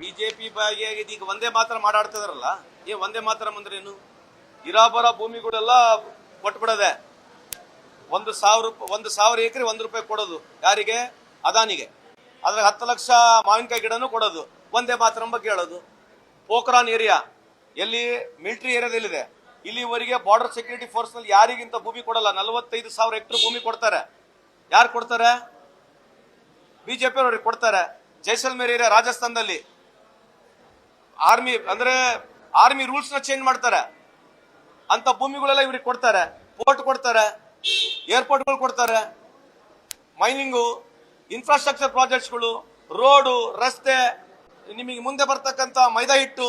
BJP ಬಗ್ಗೆ ಈಗ ಒಂದೇ ಮಾತ್ರ ಮಾತಾಡ್ತಿದಾರಲ್ಲ, ಏ ಒಂದೇ ಮಾತ್ರ ಅಂದ್ರೇನು ಇರಾಬರ ಭೂಮಿಗಳೆಲ್ಲ ಕೊಟ್ಬಿಡದೆ ಒಂದು ಸಾವಿರ ಒಂದು ಸಾವಿರ ಎಕರೆ ಒಂದು ರೂಪಾಯಿ ಕೊಡೋದು. ಯಾರಿಗೆ? ಅದಾನಿಗೆ. ಅದ್ರಾಗ ಹತ್ತು ಲಕ್ಷ ಮಾವಿನಕಾಯಿ ಗಿಡನೂ ಕೊಡೋದು. ಒಂದೇ ಮಾತ್ರ ಬಗ್ಗೆ ಹೇಳೋದು ಪೋಖ್ರಾನ್ ಏರಿಯಾ. ಎಲ್ಲಿ? ಮಿಲಿಟರಿ ಏರಿಯಾದಲ್ಲಿದೆ. ಇಲ್ಲಿವರೆಗೆ ಬಾರ್ಡರ್ ಸೆಕ್ಯೂರಿಟಿ ಫೋರ್ಸ್ನಲ್ಲಿ ಯಾರಿಗಿಂತ ಭೂಮಿ ಕೊಡಲ್ಲ, ನಲವತ್ತೈದು ಸಾವಿರ ಹೆಕ್ಟರ್ ಭೂಮಿ ಕೊಡ್ತಾರೆ. ಯಾರು ಕೊಡ್ತಾರೆ? ಬಿಜೆಪಿ ಅವ್ರಿಗೆ ಕೊಡ್ತಾರೆ. ಜೈಸಲ್ಮೇರ್ ಏರಿಯಾ ರಾಜಸ್ಥಾನದಲ್ಲಿ. ಆರ್ಮಿ, ಅಂದ್ರೆ ಆರ್ಮಿ ರೂಲ್ಸ್ನ ಚೇಂಜ್ ಮಾಡ್ತಾರೆ. ಅಂತ ಭೂಮಿಗಳೆಲ್ಲ ಇವ್ರಿಗೆ ಕೊಡ್ತಾರೆ. ಪೋರ್ಟ್ ಕೊಡ್ತಾರೆ. ಏರ್ಪೋರ್ಟ್ಗಳು ಕೊಡ್ತಾರೆ. ಮೈನಿಂಗು ಇನ್ಫ್ರಾಸ್ಟ್ರಕ್ಚರ್ ಪ್ರಾಜೆಕ್ಟ್ಸ್ಗಳು ರೋಡು ರಸ್ತೆ, ನಿಮಗೆ ಮುಂದೆ ಬರ್ತಕ್ಕಂಥ ಮೈದಾ ಹಿಟ್ಟು,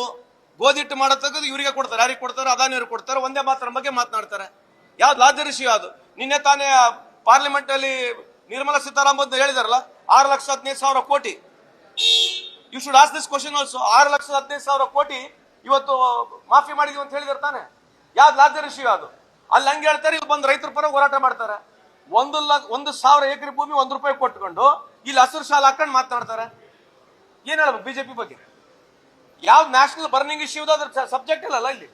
ಗೋಧಿ ಹಿಟ್ಟು ಮಾಡತಕ್ಕದ್ದು ಇವರಿಗೆ ಕೊಡ್ತಾರೆ. ಯಾರಿಗೆ ಕೊಡ್ತಾರೆ ಅದಾನಿಯವ್ರಿಗೆ ಕೊಡ್ತಾರೆ. ಒಂದೇ ಮಾತ್ರ ಬಗ್ಗೆ ಮಾತನಾಡ್ತಾರೆ. ಯಾವ್ದು ಲಾದರಿಸಿ ಯಾವುದು? ನಿನ್ನೆ ತಾನೇ ಪಾರ್ಲಿಮೆಂಟ್ ಅಲ್ಲಿ ನಿರ್ಮಲಾ ಸೀತಾರಾಮನ್ ಹೇಳಿದಾರಲ್ಲ, ಆರು ಲಕ್ಷ ಹದಿನೈದು ಸಾವಿರ ಕೋಟಿ. You should ask this question also ಆರು ಲಕ್ಷದ ಹದಿನೈದು ಸಾವಿರ ಕೋಟಿ ಇವತ್ತು ಮಾಫಿ ಮಾಡಿದೀವಿ ಅಂತ ಹೇಳಿದಿರ್ತಾನೆ ಯಾವ್ದು ಲಾಜ್ಯ ಇಶ್ಯೂ ಅದು ಅಲ್ಲಿ ಹಂಗೆ ಹೇಳ್ತಾರೆ ಇಲ್ಲಿ ಬಂದು ರೈತರ ಪರ ಹೋರಾಟ ಮಾಡ್ತಾರೆ. ಒಂದು ಲಕ್ಷ ಒಂದು ಸಾವಿರ ಎಕರೆ ಭೂಮಿ ಒಂದು ರೂಪಾಯಿ ಕೊಟ್ಕೊಂಡು ಇಲ್ಲಿ ಹಸಿರು ಶಾಲೆ ಹಾಕೊಂಡು ಮಾತನಾಡ್ತಾರೆ ಏನ್ ಹೇಳ್ಬೇಕು ಬಿಜೆಪಿ ಬಗ್ಗೆ? ಯಾವ್ದು ನ್ಯಾಷನಲ್ ಬರ್ನಿಂಗ್ ಇಶ್ಯೂ ಅದ್ರ ಸಬ್ಜೆಕ್ಟ್ ಅಲ್ಲ ಇಲ್ಲಿ?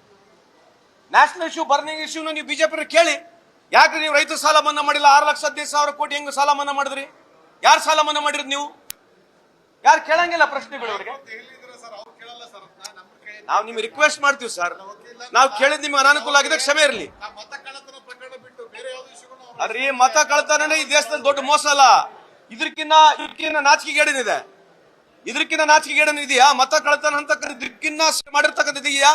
ನ್ಯಾಷನಲ್ ಇಶ್ಯೂ ಬರ್ನಿಂಗ್ ಇಶ್ಯೂನ ನೀವು ಬಿಜೆಪಿ ಕೇಳಿ. ಯಾಕೆ ನೀವು ರೈತರು ಸಾಲ ಮನ್ನಾ ಮಾಡಿಲ್ಲ? ಆರು ಲಕ್ಷ ಹದಿನೈದು ಸಾವಿರ ಕೋಟಿ ಹೆಂಗ್ ಸಾಲ ಮನ್ನಾ ಮಾಡಿದ್ರಿ? ಯಾರು ಸಾಲ ಮನ್ನಾ ಮಾಡಿದ್ರಿ ನೀವು? ಯಾರು ಕೇಳಂಗಿಲ್ಲ ಪ್ರಶ್ನೆಗಳು ಅವ್ರಿಗೆ? ನಾವು ನಿಮ್ಗೆ ರಿಕ್ವೆಸ್ಟ್ ಮಾಡ್ತೀವಿ ಸರ್. ನಾವು ಕೇಳಿದ್ ನಿಮ್ಗೆ ಅನಾನುಕೂಲ ಆಗಿದೆ ಕ್ಷಮೆ ಇರಲಿ. ಅದ್ರಿ ಮತ ಕಳ್ತಾನೆ ಈ ದೇಶದಲ್ಲಿ ದೊಡ್ಡ ಮೋಸ ಅಲ್ಲ. ಇದಕ್ಕಿನ್ನ ಇದಕ್ಕಿನ್ನ ನಾಚಿಕೆಗೇಡನಿದೆ ಇದಕ್ಕಿನ್ನ ನಾಚಿಕೆಗೇಡನ್ ಇದೆಯಾ? ಮತ ಕಳ್ತಾನ ಅಂತ ಇದಕ್ಕಿನ್ನ ಮಾಡಿರ್ತಕ್ಕಂಥ ಇದೆಯಾ?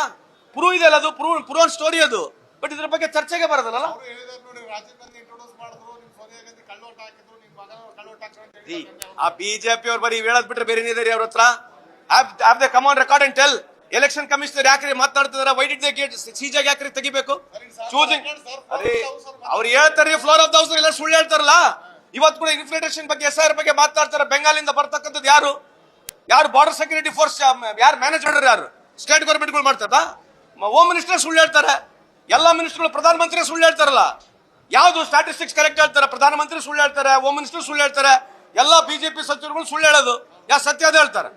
ಪ್ರೂವ್ ಇದೆ ಅಲ್ಲ ಅದು ಪ್ರೂವ್ ಪ್ರೂವ್ ಸ್ಟೋರಿ ಅದು. ಬಟ್ ಇದ್ರ ಬಗ್ಗೆ ಚರ್ಚೆಗೆ ಬರೋದಲ್ಲ? ಆ ಬಿಜೆಪಿ ಅವ್ರು ಬರೀ ಹೇಳದ್ ಬಿಟ್ರೆ ಬೇರೆ ಏನಿದೆ ಅವ್ರ ಹತ್ರ? They come on record and tell election commissioner ಯಾಕ್ರಿ ಮಾತಾಡ್ತಿದಾರ? ವೈಟ್ ಡಿಡ್ ದೇ ಗೇಟ್ ಸೀಜಾಗ್ ಯಾಕ್ರಿ ತೆಗಿಬೇಕು? ಚೂಸಿಂಗ್ ಅದೇ ಅವ್ರು ಹೇಳ್ತಾರೆ ಫ್ಲೋರ್ ಆಫ್ ದೌಸ್ ಹೌಸ್ ಎಲ್ಲ ಸುಳ್ಳು ಹೇಳ್ತಾರಲ್ಲ? ಇವತ್ತು ಕೂಡ ಇನ್ಫ್ಲೇಟೇಷನ್ ಬಗ್ಗೆ ಎಸ್ ಆರ್ ಬಗ್ಗೆ ಮಾತಾಡ್ತಾರೆ ಬೆಂಗಾಲಿಂದ ಬರ್ತಕ್ಕಂಥದ್ದು ಯಾರು? ಯಾರು ಬಾರ್ಡರ್ ಸೆಕ್ಯೂರಿಟಿ ಫೋರ್ಸ್ ಯಾರು ಮ್ಯಾನೇಜರ್ ಯಾರು? ಸ್ಟೇಟ್ ಗೌರ್ಮೆಂಟ್ಗಳು ಮಾಡ್ತಾರ ಹೋಮ್ ಮಿನಿಸ್ಟರ್ ಸುಳ್ಳು ಹೇಳ್ತಾರೆ. ಎಲ್ಲ ಮಿನಿಸ್ಟರ್ಗಳು ಪ್ರಧಾನಮಂತ್ರಿ ಸುಳ್ಳು ಹೇಳ್ತಾರಲ್ಲ. ಯಾವುದು ಸ್ಟಾಟಿಸ್ಟಿಕ್ಸ್ ಕರೆಕ್ಟ್ ಹೇಳ್ತಾರೆ? ಪ್ರಧಾನಮಂತ್ರಿ ಸುಳ್ಳು ಹೇಳ್ತಾರೆ ಹೋಮ್ ಮಿನಿಸ್ಟರ್ ಸುಳ್ಳು ಹೇಳ್ತಾರೆ, ಎಲ್ಲ ಬಿಜೆಪಿ ಸಚಿವರುಗಳು ಸುಳ್ಳು ಹೇಳೋದು. ಯಾ ಸತ್ಯ ಹೇಳ್ತಾರೆ.